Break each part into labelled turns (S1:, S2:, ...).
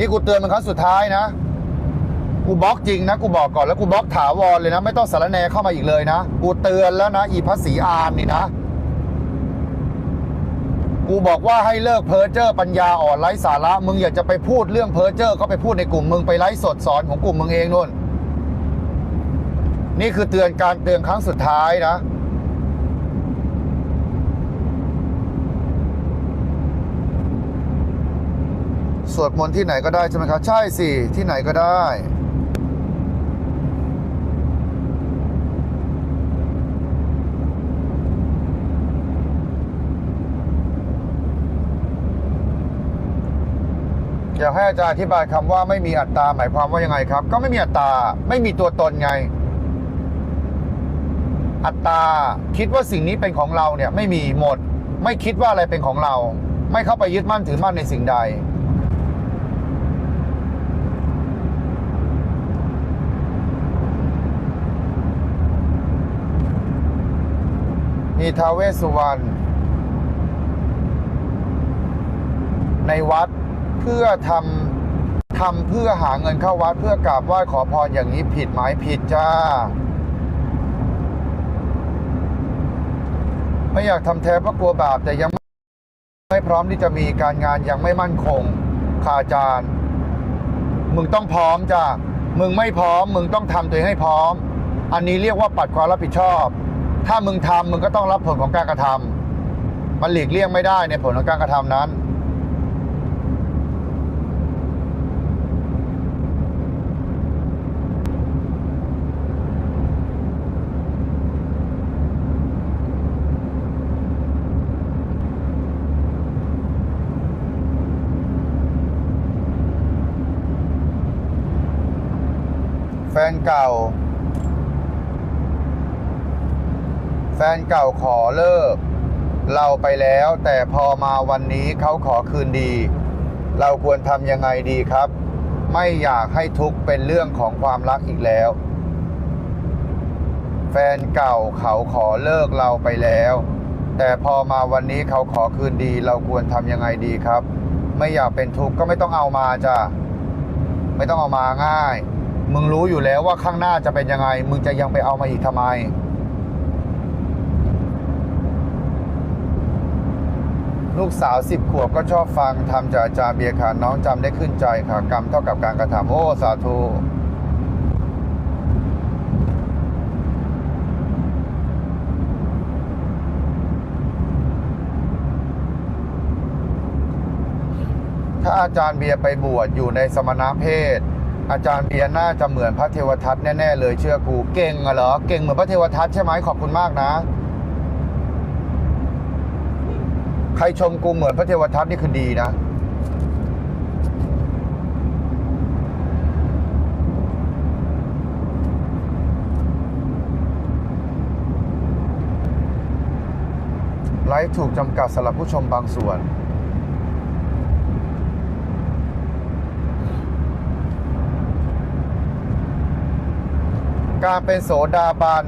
S1: นี่กูเตือนมึงครั้งสุดท้ายนะ กูบล็อกจริงนะ กูบอกก่อนแล้วกูบล็อกถาวรเลยนะ ไม่ต้องสารแนเข้ามาอีกเลยนะ กูเตือนแล้วนะ อีภาษีอานนี่นะ กูบอกว่าให้เลิกเพ้อเจ้อปัญญาอ่อนไร้สาระ มึงอยากจะไปพูดเรื่องเพ้อเจ้อก็ไปพูดในกลุ่มมึงไปไลฟ์สดสอนของกลุ่มมึงเองนู่น นี่คือเตือนการเตือนครั้งสุดท้ายนะ ส วดมนต์ที่ไหนก็ได้ใช่ไหมครับ ใช่สิ ที่ไหนก็ได้อยากให้อาจารย์อธิบายคำว่าไม่มีอัตตาหมายความว่ายังไงครับ ก็ไม่มีอัตตาไม่มีตัวตนไง อัตตาคิดว่าสิ่งนี้เป็นของเราเนี่ยไม่มีหมด ไม่คิดว่าอะไรเป็นของเรา ไม่เข้าไปยึดมั่นถือมั่นในสิ่งใด มีท้าเวสุวรรณในวัดเพื่อทำทำเพื่อหาเงินเข้าวัดเพื่อกราบไหว้ขอพรอย่างนี้ผิดไหมผิดจ้า ไม่อยากทำแท้เพราะกลัวบาปแต่ยังไม่พร้อมที่จะมีการงานยังไม่มั่นคงค่ะอาจารย์มึงต้องพร้อมจ้ามึงไม่พร้อม มึงต้องทำตัวเองให้พร้อม อันนี้เรียกว่าปัดความรับผิดชอบ ถ้ามึงทำมึงก็ต้องรับผลของการกระทำมันหลีกเลี่ยงไม่ได้ในผลของการกระทำนั้น แฟนเก่า แฟนเก่าขอเลิก เราไปแล้วแต่พอมาวันนี้เขาขอคืนดี เราควรทำยังไงดีครับ ไม่อยากให้ทุกเป็นเรื่องของความรักอีกแล้ว แฟนเก่าเขาขอเลิกเราไปแล้ว แต่พอมาวันนี้เขาขอคืนดี เราควรทำยังไงดีครับ ไม่อยากเป็นทุกข์ก็ไม่ต้องเอามาจ้ะไม่ต้องเอามาง่าย มึงรู้อยู่แล้วว่าข้างหน้าจะเป็นยังไง มึงจะยังไปเอามาอีกทำไม ลูกสาวสิบขวบก็ชอบฟังทำจากอาจารย์เบียร์ค่ะน้องจำได้ขึ้นใจค่ะ กรรมเท่ากับการกระทำโอ้สาธุถ้าอาจารย์เบียร์ไปบวชอยู่ในสมณเพศ อาจารย์เบียร์น่าจะเหมือนพระเทวทัตแน่ ๆ เลยเชื่อกูเก่งอะเหรอเก่งเหมือนพระเทวทัตใช่ไหมขอบคุณมากนะ ใครชมกูเหมือนพระเทวทัตนี่คือดีนะ ไลฟ์ถูกจำกัดสำหรับผู้ชมบางส่วนการเป็นโสดาบัน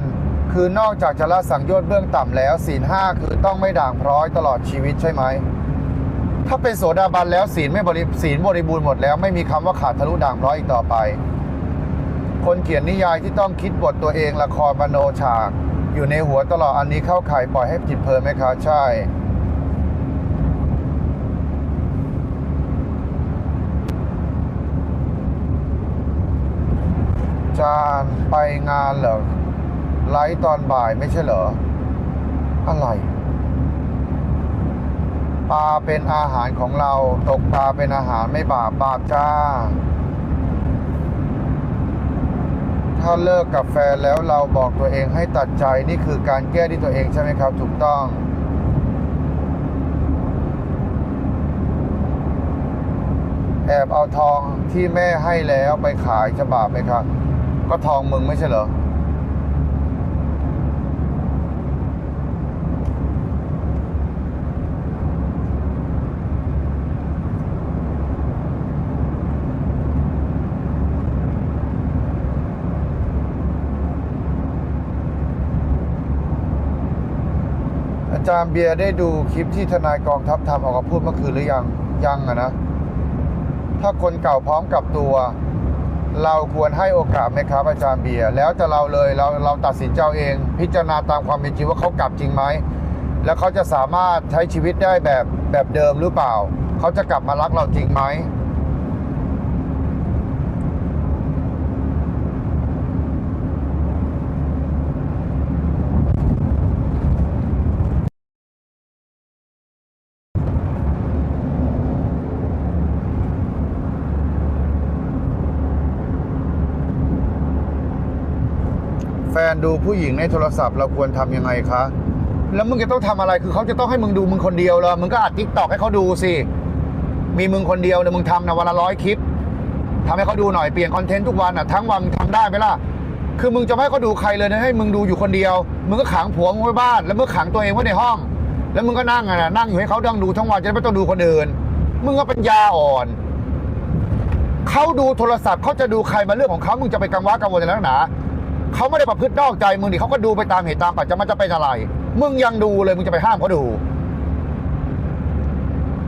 S1: คือนอกจากจะละสังโยชน์เบื้องต่ำแล้วศีลห้าคือต้องไม่ด่างพร้อยตลอดชีวิตใช่ไหม ถ้าเป็นโสดาบันแล้วศีลไม่บริศีลบริบูรณ์หมดแล้วไม่มีคำว่าขาดทะลุด่างพร้อยอีกต่อไป คนเขียนนิยายที่ต้องคิดบทตัวเองละครมโนฉาก อยู่ในหัวตลอดอันนี้เข้าข่ายปล่อยให้จิตเพลินไหมคะใช่จานไปงานเหรอ ไลฟ์ตอนบ่ายไม่ใช่เหรอ อะไร ปลาเป็นอาหารของเรา ตกปลาเป็นอาหารไม่บาปบาปจ้า ถ้าเลิกกับแฟนแล้วเราบอกตัวเองให้ตัดใจนี่คือการแก้ที่ตัวเองใช่ไหมครับ ถูกต้องแอบเอาทองที่แม่ให้แล้วไปขายจะบาปไหมครับ ก็ทองมึงไม่ใช่เหรอ จารย์เบียร์ได้ดูคลิปที่ทนายกองทัพทำออกมาพูดเมื่อคืนหรือยัง ยังอะนะ ถ้าคนเก่าพร้อมกับตัว เราควรให้โอกาสไหมครับอาจารย์เบียร์แล้วแต่เราเลยเราเราตัดสินใจเอาเอง พิจารณาตามความเป็นจริงว่าเขากลับจริงไหมแล้วเขาจะสามารถใช้ชีวิตได้แบบแบบเดิมหรือเปล่า เขาจะกลับมารักเราจริงไหม แฟนดูผู้หญิงในโทรศัพท์เราควรทำยังไงคะ แล้วมึงจะต้องทำอะไร คือเขาจะต้องให้มึงดูมึงคนเดียวเหรอ มึงก็อัดทิกตอกให้เขาดูสิ มีมึงคนเดียวเนี่ยมึงทำนะวันละร้อยคลิปทำให้เขาดูหน่อย เปลี่ยนคอนเทนต์ทุกวันอะ ทั้งวันมึงได้ไหมล่ะ คือมึงจะไม่ให้เขาดูใครเลยนะให้มึงดูอยู่คนเดียว มึงก็ขังผัวมึงไว้บ้าน แล้วมึงขังตัวเองไว้ในห้อง แล้วมึงก็นั่งอะนะนั่งอยู่ให้เขาดังดูทั้งวันจะได้ไม่ต้องดูคนอื่น มึงก็เป็นยาอ่อนเขาดูโทรศัพท์เขาจะดูใครมาเรื่องของเขามึงจะไปกังวลกังวลอะไรนักหนา เขาไม่ได้ประพฤตินอกใจมึงดิเขาก็ดูไปตามเหตุตามปัจจัยมันจะเป็นอะไร มึงยังดูเลยมึงจะไปห้ามเขาดู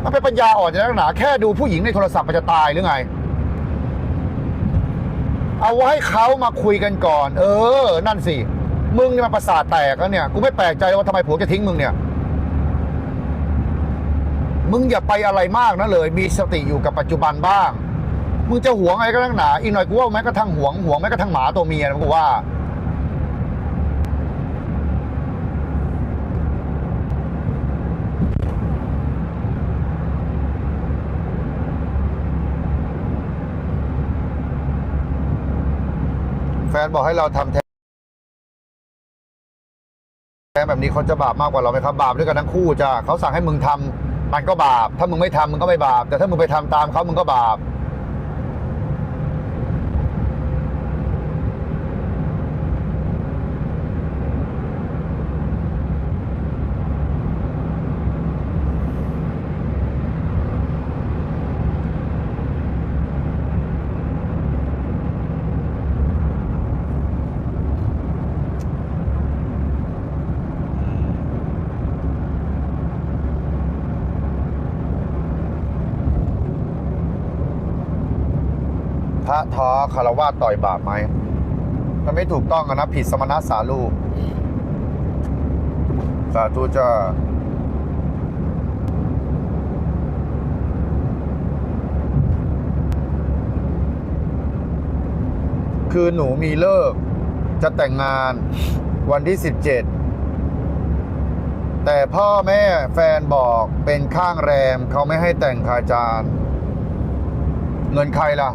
S1: มันเป็นปัญญาอ่อนจะนักหนา แค่ดูผู้หญิงในโทรศัพท์มันจะตายหรือไง เอาไว้ให้เขามาคุยกันก่อน เออ นั่นสิ มึงนี่มันประสาทแตกแล้วเนี่ย กูไม่แปลกใจว่าทำไมผัวจะทิ้งมึงเนี่ย มึงอย่าไปอะไรมากนะเลย มีสติอยู่กับปัจจุบันบ้างมึงจะหวงอะไรก็นักหนา อีกหน่อยกูว่าแม้กระทั่งหวงหวงแม้กระทั่งหมาตัวเมียนะกูว่า ฟนบอกให้เราทำแท้แบบนี้เขาจะบาปมากกว่าเราไหมครับ บาปด้วยกันทั้งคู่จ้ะเขาสั่งให้มึงทำมันก็บาป ถ้ามึงไม่ทำมึงก็ไม่บาป แต่ถ้ามึงไปทำตามเขามึงก็บาป ระท้อคารวะต่อยบาปไหมมันไม่ถูกต้องนะผิดสมณะสาลูสาธุจ้าคือหนูมีเลิก จะแต่งงานวันที่ 17 แต่พ่อแม่แฟนบอกเป็นข้างแรม เขาไม่ให้แต่งคาจารย์เงินใครล่ะ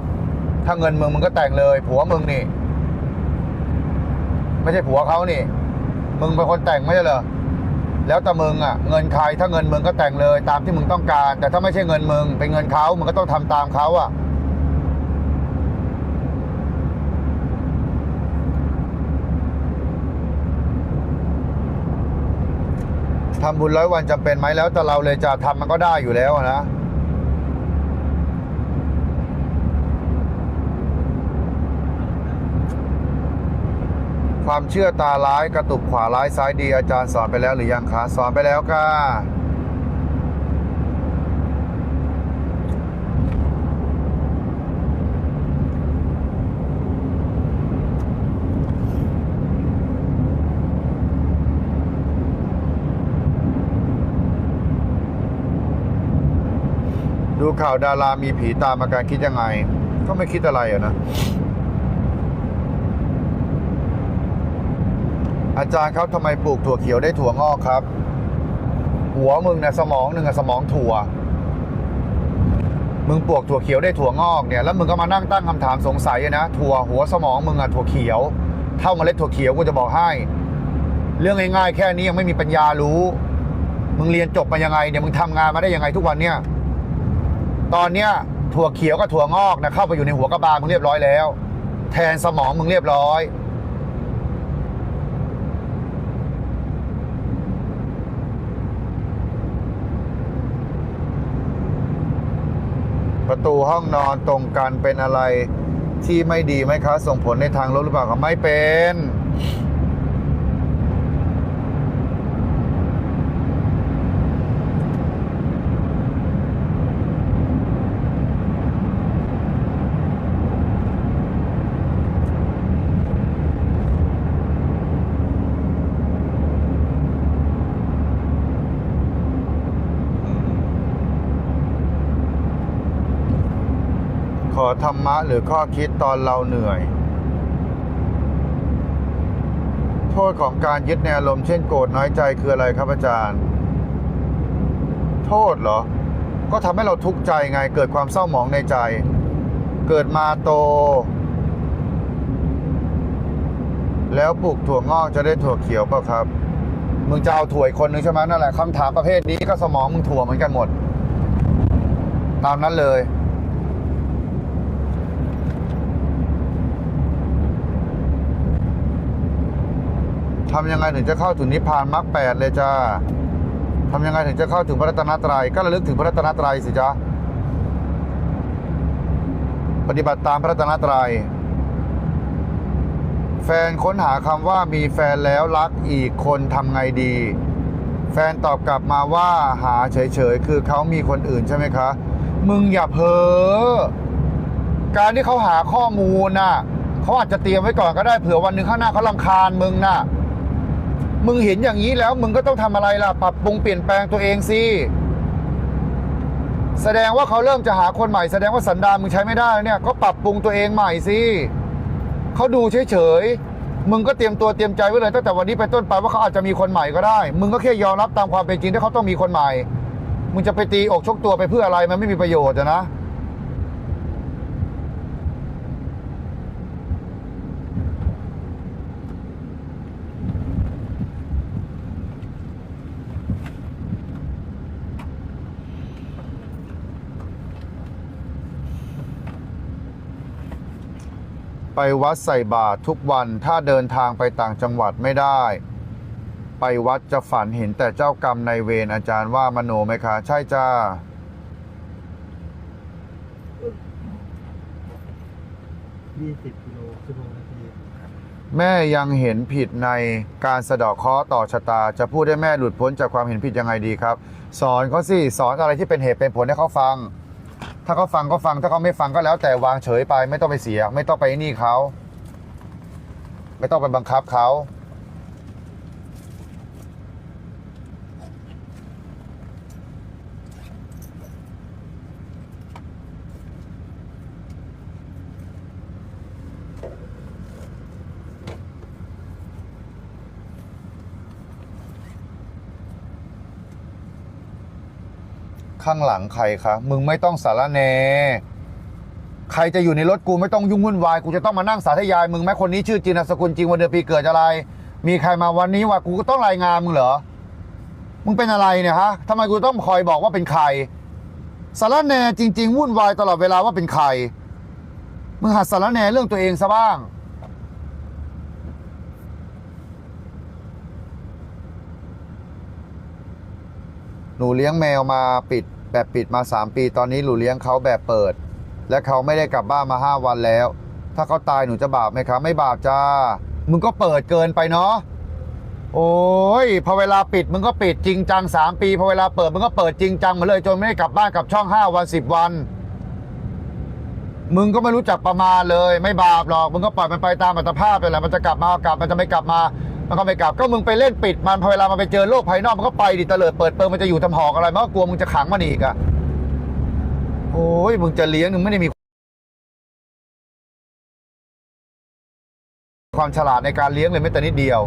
S1: ถ้าเงินมึงมึงก็แต่งเลย ผัวมึงนี่ ไม่ใช่ผัวเขานี่ มึงเป็นคนแต่งไม่ใช่เหรอแล้วแต่มึงอะเงินใครถ้าเงินมึงก็แต่งเลย ตามที่มึงต้องการ แต่ถ้าไม่ใช่เงินมึงเป็นเงินเขามึงก็ต้องทำตามเขาอะทำบุญร้อยวันจำเป็นไหมแล้วแต่เราเลยจะทำมันก็ได้อยู่แล้วนะ ความเชื่อตาร้ายกระตุกขวาร้ายซ้ายดีอาจารย์สอนไปแล้วหรือยังคะสอนไปแล้วค่ะดูข่าวดารามีผีตามอาการคิดยังไง ก็ไม่คิดอะไรอะนะ อาจารย์ครับทำไมปลูกถั่วเขียวได้ถั่วงอกครับ หัวมึงเนี่ยสมองหนึ่งอะสมองถั่ว มึงปลูกถั่วเขียวได้ถั่วงอกเนี่ยแล้วมึงก็มานั่งตั้งคำถามสงสัยนะถั่วหัวสมองมึงอะถั่วเขียว เท่าเมล็ดถั่วเขียวกูจะบอกให้ เรื่องง่ายๆแค่นี้ยังไม่มีปัญญารู้ มึงเรียนจบมายังไงเนี่ยมึงทำงานมาได้ยังไงทุกวันเนี่ยตอนเนี้ยถั่วเขียวกับถั่วงอกนะเข้าไปอยู่ในหัวกระบาลมึงเรียบร้อยแล้ว แทนสมองมึงเรียบร้อย ประตูห้องนอนตรงกันเป็นอะไรที่ไม่ดีไหมคะ ส่งผลในทางลบหรือเปล่าไม่เป็น อธรรมะหรือข้อคิดตอนเราเหนื่อย โทษของการยึดในอารมเช่นโกรธน้อยใจคืออะไรครับอาจารย์ โทษเหรอ ก็ทำให้เราทุกข์ใจไง เกิดความเศร้าหมองในใจ เกิดมาโต แล้วปลูกถั่วงอกจะได้ถั่วเขียวป่ะครับ มึงจะเอาถั่วอีกคนนึงใช่ไหมนั่นแหละคำถามประเภทนี้ก็สมองมึงถั่วเหมือนกันหมด ตามนั้นเลย ทำยังไงถึงจะเข้าถึงนิพพานมรรคแปดเลยจ้าทำยังไงถึงจะเข้าถึงพระรัตนตรยัยก็ระลึกถึงพระรัตนตรัยสิจ้าปฏิบัติตามพระรัตนตรัยแฟนค้นหาคำว่ามีแฟนแล้วรักอีกคนทำไงดี แฟนตอบกลับมาว่าหาเฉยๆ คือเขามีคนอื่นใช่ไหมคะ มึงอย่าเพ้อการที่เขาหาข้อมูลน่ะเขาอาจจะเตรียมไว้ก่อนก็ได้เผื่อวันหนึ่งข้างหน้าเขาลำคาญมึงน่ะ มึงเห็นอย่างนี้แล้ว มึงก็ต้องทำอะไรล่ะ ปรับปรุงเปลี่ยนแปลงตัวเองสิแสดงว่าเขาเริ่มจะหาคนใหม่แสดงว่าสันดานมึงใช้ไม่ได้เนี่ยก็ปรับปรุงตัวเองใหม่สิเขาดูเฉยๆมึงก็เตรียมตัวเตรียมใจไว้เลยตั้งแต่วันนี้เป็นต้นไปว่าเขาอาจจะมีคนใหม่ก็ได้ มึงก็แค่ยอมรับตามความเป็นจริงที่เขาต้องมีคนใหม่ มึงจะไปตีอกชกตัวไปเพื่ออะไรมันไม่มีประโยชน์นะ ไปวัดใส่บาตรทุกวันถ้าเดินทางไปต่างจังหวัดไม่ได้ ไปวัดจะฝันเห็นแต่เจ้ากรรมในายเวรอาจารย์ว่ามโนไหมคะ ใช่จ้า
S2: ยี่สิบกิโลชั่วโมงนาที
S1: แม่ยังเห็นผิดในการสะเดาะเคราะห์ต่อชะตา จะพูดให้แม่หลุดพ้นจากความเห็นผิดยังไงดีครับ สอนเขาสิสอนอะไรที่เป็นเหตุเป็นผลให้เขาฟัง ถ้าเขาฟังก็ฟังถ้าเขาไม่ฟังก็แล้วแต่วางเฉยไป ไม่ต้องไปเสีย ไม่ต้องไปนี่เขา ไม่ต้องไปบังคับเขา ข้างหลังใครคะ มึงไม่ต้องสารแน ใครจะอยู่ในรถกูไม่ต้องยุ่งวุ่นวาย กูจะต้องมานั่งสาธยาย มึงไหมคนนี้ชื่อจริงนามสกุลจริงวันเดือนปีเกิดอะไร มีใครมาวันนี้ว่ากูก็ต้องรายงานมึงเหรอ มึงเป็นอะไรเนี่ยฮะทำไมกูต้องคอยบอกว่าเป็นใคร สารแนจริง ๆ วุ่นวายตลอดเวลาว่าเป็นใคร มึงหัดสารแนเรื่องตัวเองซะบ้าง หนูเลี้ยงแมวมาปิด แบบปิดมา 3 ปี ตอนนี้หนูเลี้ยงเขาแบบเปิด และเขาไม่ได้กลับบ้านมา 5 วันแล้ว ถ้าเขาตายหนูจะบาปไหมครับไม่บาปจ้ามึงก็เปิดเกินไปเนาะโอ้ยพอเวลาปิดมึงก็ปิดจริงจัง 3 ปีพอเวลาเปิดมึงก็เปิดจริงจังมาเลยจนไม่ได้กลับบ้านกลับช่อง 5 วัน 10 วัน มึงก็ไม่รู้จักประมาณเลย ไม่บาปหรอกมึงก็ปล่อยมันไปตามอัตภาพไปแหละมันจะกลับมากลับมันจะไม่กลับมา มันก็ไม่กลับก็มึงไปเล่นปิดมันพอเวลามันไปเจอโลกภายนอกมันก็ไปดิเตลิดเปิดเปิงมันจะอยู่ทำหอกอะไรมันก็กลัวมึงจะขังมันอีกอะโอ้ยมึงจะเลี้ยงมึงไม่ได้มี ความฉลาดในการเลี้ยงเลยแม้แต่นิดเดียว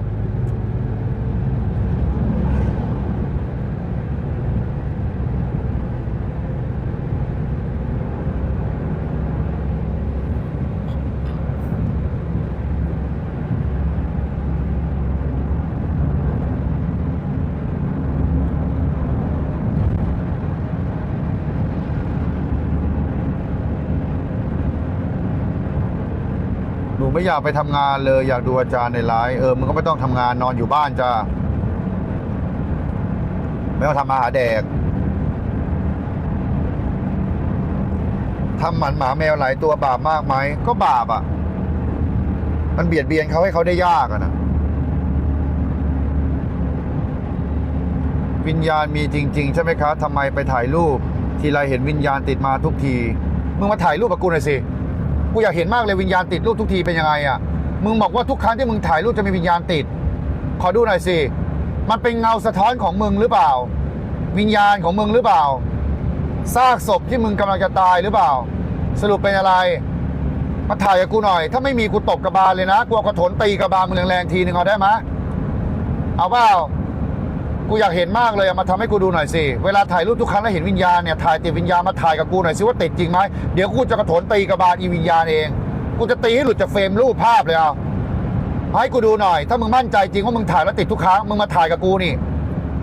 S1: ไม่อยากไปทำงานเลย อยากดูอาจารย์ในไลฟ์เออมึงก็ไม่ต้องทำงานนอนอยู่บ้านจ้าไม่ต้องทำมาหาแดกทำหมันหมาแมวหลายตัวบาปมากไหมก็บาปอะ มันเบียดเบียนเขาให้เขาได้ยากอะนะวิญญาณมีจริง ๆ ใช่ไหมคะทำไมไปถ่ายรูป ทีไรเห็นวิญญาณติดมาทุกที มึงมาถ่ายรูปกับกูหน่อยสิ กูอยากเห็นมากเลยวิญญาณติดรูปทุกทีเป็นยังไงอะ มึงบอกว่าทุกครั้งที่มึงถ่ายรูปจะมีวิญญาณติด ขอดูหน่อยสิ มันเป็นเงาสะท้อนของมึงหรือเปล่า วิญญาณของมึงหรือเปล่า ซากศพที่มึงกำลังจะตายหรือเปล่า สรุปเป็นอะไร มาถ่ายกับกูหน่อย ถ้าไม่มีกูตบกระบาลเลยนะ กูเอากระถนตีกระบาลมึงแรงๆทีนึงเอาได้ไหมเอาเปล่า กูอยากเห็นมากเลยมาทำให้กูดูหน่อยสิ เวลาถ่ายรูปทุกครั้งแล้วเห็นวิญญาณเนี่ยถ่ายติดวิญญาณมาถ่ายกับกูหน่อยสิว่าติดจริงไหมเดี๋ยวกูจะกระโถนตีกระบาลอีวิญญาณเอง กูจะตีให้หลุดจากเฟรมรูปภาพเลยเอาให้กูดูหน่อย ถ้ามึงมั่นใจจริงว่ามึงถ่ายแล้วติดทุกครั้ง มึงมาถ่ายกับกูนี่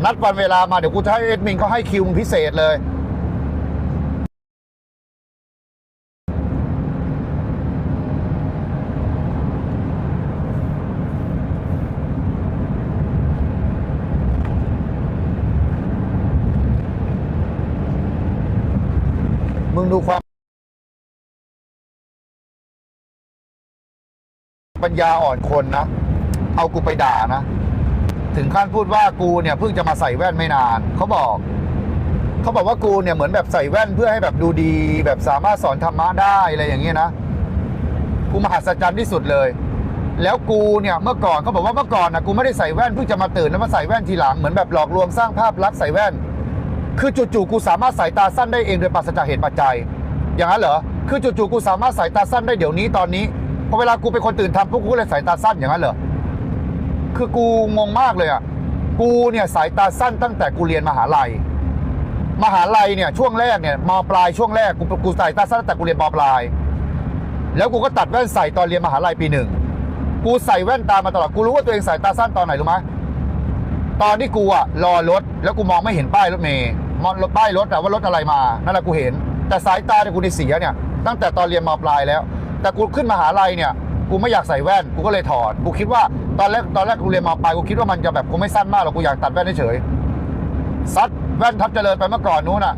S1: นัดวันเวลามาเดี๋ยวกูจะให้เอ็ดมินเขาให้คิวมึงพิเศษเลย ดูความปัญญาอ่อนคนนะ เอากูไปด่านะ ถึงขั้นพูดว่ากูเนี่ยเพิ่งจะมาใส่แว่นไม่นาน เขาบอก เขาบอกว่ากูเนี่ยเหมือนแบบใส่แว่นเพื่อให้แบบดูดี แบบสามารถสอนธรรมะได้อะไรอย่างเงี้ยนะ กูมหัศจรรย์ที่สุดเลย แล้วกูเนี่ยเมื่อก่อนเขาบอกว่าเมื่อก่อนนะกูไม่ได้ใส่แว่นเพิ่งจะมาตื่นแล้วมาใส่แว่นทีหลังเหมือนแบบหลอกลวงสร้างภาพลักษณ์ใส่แว่น คือจู่ๆกูสามารถสายตาสั้นได้เองโดยปราศจากเหตุปัจจัย อย่างนั้นเหรอ คือจู่ๆกูสามารถสายตาสั้นได้เดี๋ยวนี้ตอนนี้พอเวลากูเป็นคนตื่นทำพวกกูเลยสายตาสั้นอย่างนั้นเหรอ คือกูงงมากเลยอะ กูเนี่ยสายตาสั้นตั้งแต่กูเรียนมหาลัย มหาลัยเนี่ยช่วงแรกเนี่ยมปลายช่วงแรกกูกูสายตาสั้นตั้งแต่กูเรียนมปลาย แล้วกูก็ตัดแว่นใส่ตอนเรียนมหาลัยปีหนึ่ง กูใส่แว่นตามาตลอด กูรู้ว่าตัวเองสายตาสั้นตอนไหนรู้ไหม ตอนที่กูอะรอรถแล้วกูมองไม่เห็นป้ายรถเมย์มองรถป้ายรถอะว่ารถอะไรมานั่นแหละกูเห็น แต่สายตาเนี่ยกูในเสียเนี่ยตั้งแต่ตอนเรียนมปลายแล้ว แต่กูขึ้นมหาลัยเนี่ยกูไม่อยากใส่แว่นกูก็เลยถอดกูคิดว่าตอนแรกตอนแรกกูเรียนมปลายกูคิดว่ามันจะแบบกูไม่สั้นมากหรอกกูอยากตัดแว่นเฉยซัดแว่นทับเจริญไปเมื่อก่อนนู้นอะ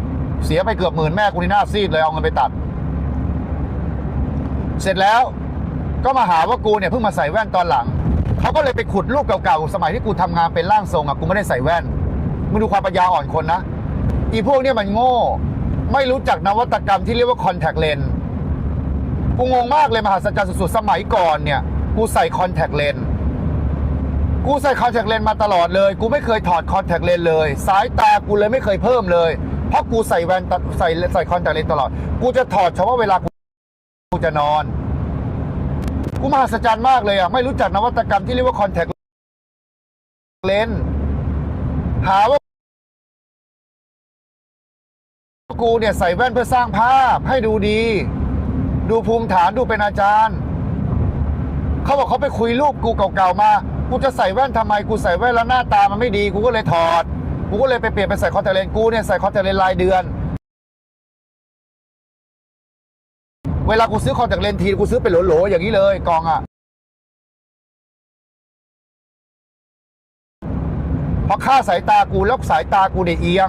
S1: เสียไปเกือบหมื่นแม่กูนี่หน้าซีดเลยเอาเงินไปตัด เสร็จแล้วก็มาหาว่ากูเนี่ยเพิ่งมาใส่แว่นตอนหลัง เขาก็เลยไปขุดรูปเก่าๆ สมัยที่กูทำงานเป็นร่างทรงอะกูไม่ได้ใส่แว่นมึงดูความปัญญาอ่อนคนนะ อีพวกเนี่ยมันโง่ ไม่รู้จักนวัตกรรมที่เรียกว่าคอนแทคเลนส์กูงงมากเลยมหัศจรรย์สุดๆ สมัยก่อนเนี่ย กูใส่คอนแทคเลนส์กูใส่คอนแทคเลนส์มาตลอดเลย กูไม่เคยถอดคอนแทคเลนส์เลย สายตากูเลยไม่เคยเพิ่มเลย เพราะกูใส่แว่นตใส่ใส่คอนแทคเลนส์ตลอด กูจะถอดเฉพาะเวลากูจะนอน กูมหัศจรรย์มากเลยอะ ไม่รู้จักนวัตกรรมที่เรียกว่าคอนแทคเลนส์หาว่ากูเนี่ยใส่แว่นเพื่อสร้างภาพให้ดูดี ดูภูมิฐานดูเป็นอาจารย์ เขาบอกเขาไปคุยรูปกูเก่าๆมา กูจะใส่แว่นทำไมกูใส่แว่นแล้วหน้าตามันไม่ดี กูก็เลยถอด กูก็เลยไปเปลี่ยนไปใส่คอนแทคเลนส์กูเนี่ยใส่คอนแทคเลนส์รายเดือน เวลากูซื้อคอนแทคเลนทีกูซื้อเป็นโหลๆอย่างนี้เลยกองอะเพราะค่าสายตากูแล้วสายตากูเนี่ยเอียง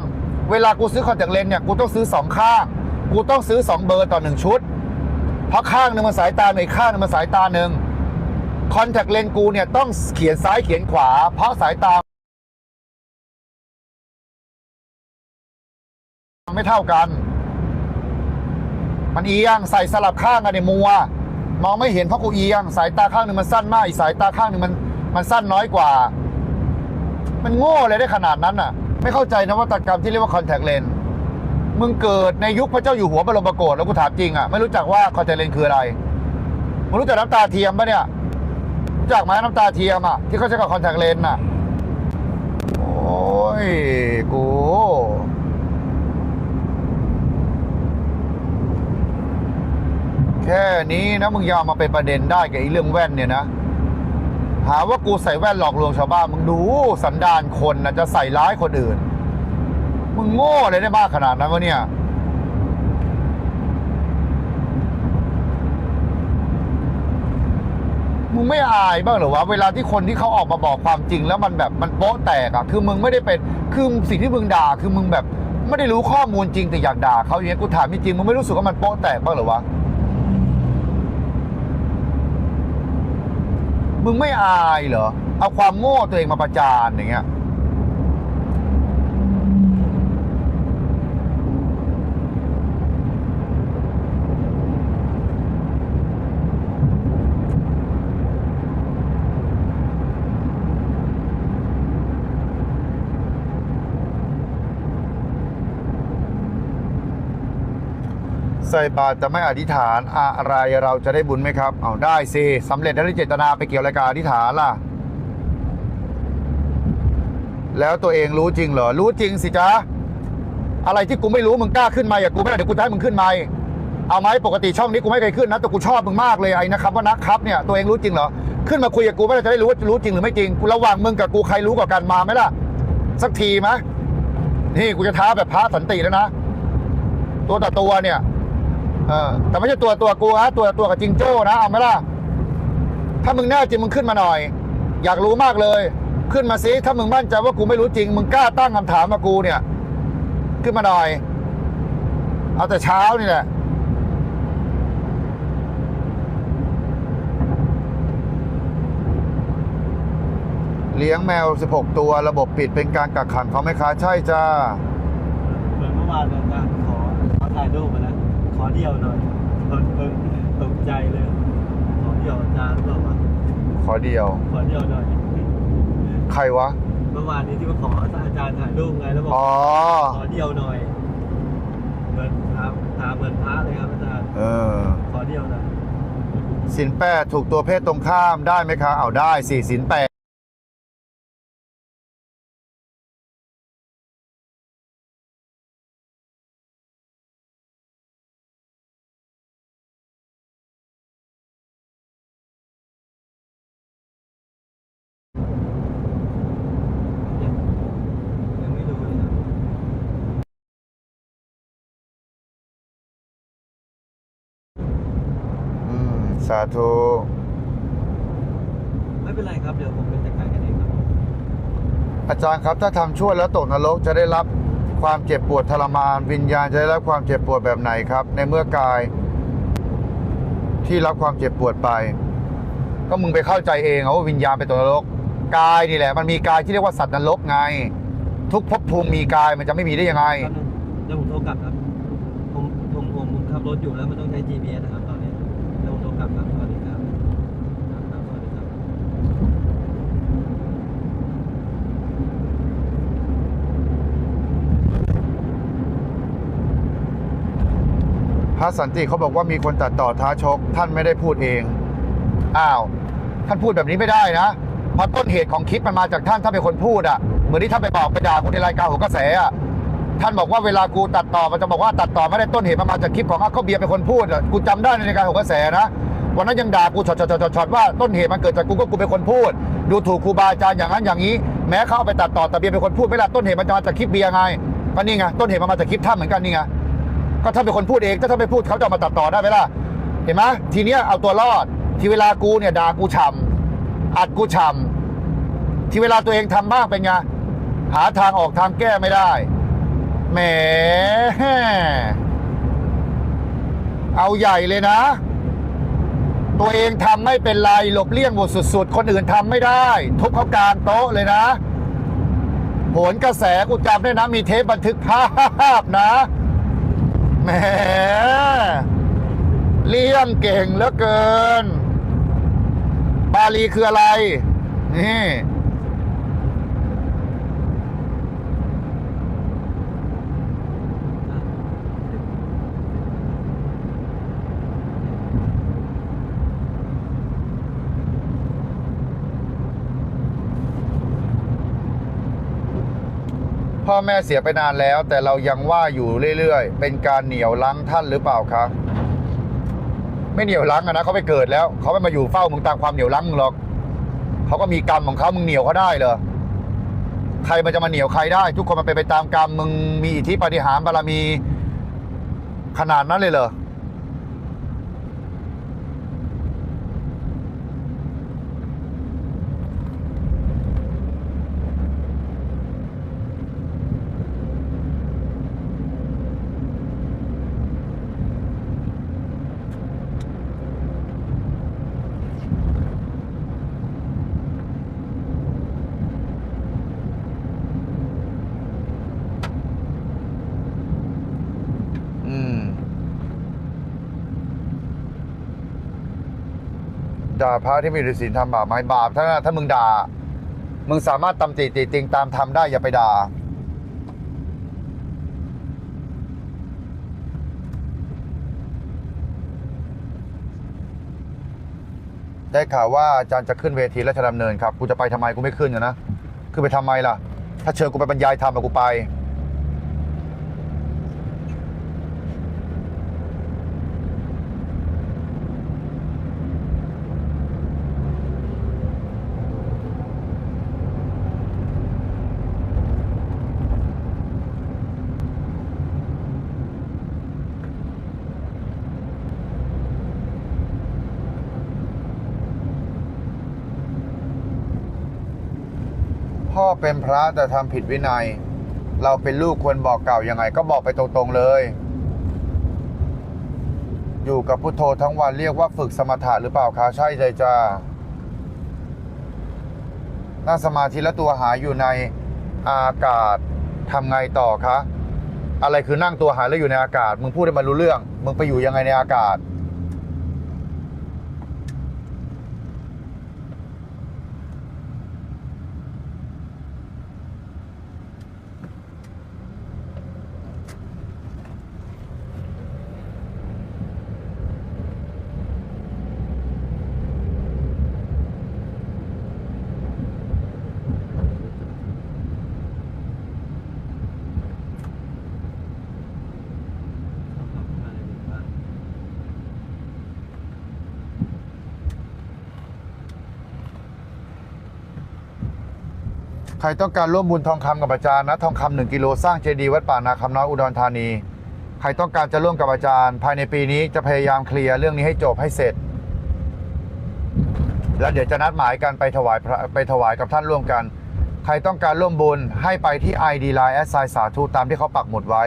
S1: เวลากูซื้อคอนแทคเลนเนี่ยกูต้องซื้อสองข้าง กูต้องซื้อสองเบอร์ต่อหนึ่งชุด เพราะข้างหนึ่งมันสายตาหนึ่งข้างนึงมันสายตาหนึ่งคอนแทคเลนกูเนี่ยต้องเขียนซ้ายเขียนขวา เพราะสายตาไม่เท่ากัน มันเอียงใส่สลับข้างกันในมัว มองไม่เห็นเพราะกูเอียง สายตาข้างหนึ่งมันสั้นมากอีกสายตาข้างหนึ่งมันมันสั้นน้อยกว่า มันโง่เลยได้ขนาดนั้นน่ะ ไม่เข้าใจนวัตกรรมที่เรียกว่าคอนแทคเลนส์มึงเกิดในยุคพระเจ้าอยู่หัวบรมโกศแล้วกูถามจริงอะไม่รู้จักว่าคอนแทคเลนส์คืออะไรมึงรู้จักน้ำตาเทียมปะเนี่ยรู้จักไหมน้ำตาเทียมอะที่เขาใช้กับคอนแทคเลนส์น่ะโอ้ยกู แค่นี้นะมึงยอมมาเป็นประเด็นได้กับไอ้เรื่องแว่นเนี่ยนะ หาว่ากูใส่แว่นหลอกลวงชาวบ้านมึงดูสันดานคนนะจะใส่ร้ายคนอื่น มึงโง่เลยได้มากขนาดนั้นวะเนี่ยมึงไม่อายบ้างหรอวะเวลาที่คนที่เขาออกมาบอกความจริง แล้วมันแบบมันโป๊ะแตกอะคือมึงไม่ได้เป็นคือสิ่งที่มึงด่าคือมึงแบบ ไม่ได้รู้ข้อมูลจริงแต่อยากด่าเขาอย่างเงี้ยกูถามจริงมึงไม่รู้สึกว่ามันโป๊ะแตกบ้างหรอวะ มึงไม่อายเหรอ เอาความโง่ตัวเองมาประจานอย่างเงี้ย ใส่บาตรแต่ไม่อธิษฐานอะไรเราจะได้บุญไหมครับ เอาได้สิสำเร็จแล้วที่เจตนาไปเกี่ยวอะไรกับอธิษฐานล่ะ แล้วตัวเองรู้จริงเหรอ รู้จริงสิจ๊ะ อะไรที่กูไม่รู้มึงกล้าขึ้นมาอย่ากูไม่ได้เดี๋ยวกูจะให้มึงขึ้นมาเอาไหมปกติช่องนี้กูไม่เคยขึ้นนะแต่กูชอบมึงมากเลยไอ้นะครับว่านะครับเนี่ยตัวเองรู้จริงเหรอขึ้นมาคุยกับกูไม่ได้จะได้รู้ว่ารู้จริงหรือไม่จริงกูระหว่างมึงกับกูใครรู้กว่ากันมาไหมล่ะ สักทีไหมนี่กูจะท้าแบบพระสันติแล้วนะ ตัวต่อตัวเนี่ย เออแต่ไม่ใช่ตัวตัวกูฮะตัวตัวกับจิงโจ้นะเอาไหมล่ะถ้ามึงแน่จริงมึงขึ้นมาหน่อย อยากรู้มากเลย ขึ้นมาสิถ้ามึงมั่นใจว่ากูไม่รู้จริง มึงกล้าตั้งคำถามมากูเนี่ย ขึ้นมาหน่อย เอาแต่เช้านี่แหละเลี้ยงแมว 16 ตัว ระบบปิดเป็นการกักขังเขาไหมคะ ใช่จ้า
S2: เหมือนเมื่อวานอาจารย์ขอขอถ่ายรูปมาแล้ว อเดียวหน่อยเพิ่งเพิ่งตกใจเลย ขอเดียวอาจารย์บอกว่า
S1: ขอเดียว
S2: ขอเดียวหน่อย
S1: ใครวะ
S2: เมื่อวานนี้ที่มาขออาจารย์ถ่ายรูปไงแล้วบอก
S1: อ๋อ
S2: ขอเดียวหน่อย เหมือนถามถามเหมือนพระเลยครับอาจารย์
S1: เออ
S2: ขอเดียวหน่อย
S1: สินแปดถูกตัวเพศตรงข้ามได้ไหมคะเอาได้สี่สินแปด
S2: ยังยังไม่รู้เลยครับ
S1: อืม สาธุ
S2: ไม่เป็นไรครับ เดี๋ยวผมเป็นจัดการกันเองครับ
S1: อาจารย์ครับถ้าทำชั่วแล้วตกนรกจะได้รับความเจ็บปวดทรมาน วิญญาณจะได้รับความเจ็บปวดแบบไหนครับ ในเมื่อกาย ที่รับความเจ็บปวดไป ก็มึงไปเข้าใจเองเอาว่าวิญญาณเป็นตัวนรกกายนี่แหละ มันมีกายที่เรียกว่าสัตว์นรกไง ทุกภพภูมิมีกายมันจะไม่มีได้ยังไง
S2: แป๊บนึงเดี๋ยวผมโทรกลับครับ ผมผมผมผมขับรถอยู่แล้วมันต้องใช้ GPS นะครับตอนนี้เดี๋ยวผมโทรกลับครับสวัสดีครับครับครับสวัสดีครับ
S1: พ ระสันติเขาบอกว่ามีคนตัดต่อท้าชก ท่านไม่ได้พูดเอง อ้าว ท่านพูดแบบนี้ไม่ได้นะ เพราะต้นเหตุของคลิปมันมาจากท่านท่านเป็นคนพูดอะ เหมือนที่ท่านไปบอกไปด่าคนในรายการหัวกระแสอะ ท่านบอกว่าเวลากูตัดต่อมันจะบอกว่าตัดต่อไม่ได้ต้นเหตุมันมาจากคลิปของอาเขาเบียร์เป็นคนพูดอะ กูจำได้ในรายการหัวกระแสนะ วันนั้นยังด่ากูช็อตช็อตช็อตช็อตว่าต้นเหตุมันเกิดจากกูก็กูเป็นคนพูด ดูถูกครูบาอาจารย์อย่างนั้นอย่างนี้ แม้เขาเอาไปตัดต่อแต่เบียร์เป็นคนพูดไม่ละต้นเหตุมันจะมาจากคลิปเบียร์ไงก็นี่ไงต้นเหตุมันมาจากคลิปท่านเหมือนกันนี่ไง ก็ถ้าเป็นคนพูดเองถ้าท่านไม่พูดเขาจะมาตัดต่อได้ไหมล่ะเห็นไหมทีเนี้ยเอาตัวรอด ที่เวลากูเนี่ยด่ากูฉ่ำอัดกูฉ่ำที่เวลาตัวเองทำบ้างเป็นไงหาทางออกทางแก้ไม่ได้แหมเอาใหญ่เลยนะ ตัวเองทำไม่เป็นไรหลบเลี่ยงบทสุด ๆ คนอื่นทำไม่ได้ ทุบเขากลางโต๊ะเลยนะโหนกระแสกูจำได้นะมีเทปบันทึกภาพนะ แหมเลี่ยงเก่งเหลือเกิน บาลีคืออะไร นี่ พ่อแม่เสียไปนานแล้ว แต่เรายังว่าอยู่เรื่อยๆ เป็นการเหนี่ยวลังท่านหรือเปล่าคะไม่เหนี่ยวลังนะเขาไปเกิดแล้วเขาไม่มาอยู่เฝ้ามึงตามความเหนี่ยวลังมึงหรอกเขาก็มีกรรมของเขามึงเหนี่ยวเขาได้เหรอใครมันจะมาเหนี่ยวใครได้ ทุกคนมันเป็นไปตามกรรมมึงมีอิทธิปาฏิหาริย์บารมีขนาดนั้นเลยเหรอ ด่าพระที่ไม่ถือศีลทำบาปไหมบาปถ้าถ้ามึงด่า มึงสามารถตำติติติงตามทำได้อย่าไปด่าได้ข่าวว่าอาจารย์จะขึ้นเวทีราชดำเนินครับ กูจะไปทำไมกูไม่ขึ้นอยู่นะคือไปทำไมล่ะ ถ้าเชิญกูไปบรรยายธรรมกูไป เป็นพระแต่ทำผิดวินัย เราเป็นลูกควรบอกกล่าวยังไง ก็บอกไปตรงๆเลย อยู่กับพุทโธทั้งวันเรียกว่าฝึกสมถะหรือเปล่าคะใช่เลยจ้านั่งสมาธิแล้วตัวหายอยู่ในอากาศทำไงต่อคะ อะไรคือนั่งตัวหายแล้วอยู่ในอากาศ มึงพูดให้มันรู้เรื่อง มึงไปอยู่ยังไงในอากาศ ใครต้องการร่วมบุญทองคำกับอาจารย์นะทองคำหนึ่งกิโลสร้างเจดีย์วัดป่านาคำน้อยอุดรธานี ใครต้องการจะร่วมกับอาจารย์ ภายในปีนี้จะพยายามเคลียร์เรื่องนี้ให้จบให้เสร็จ แล้วเดี๋ยวจะนัดหมายกันไปถวายไปถวายกับท่านร่วมกัน ใครต้องการร่วมบุญให้ไปที่ ID Line แอดไซสาธุตามที่เขาปักหมุดไว้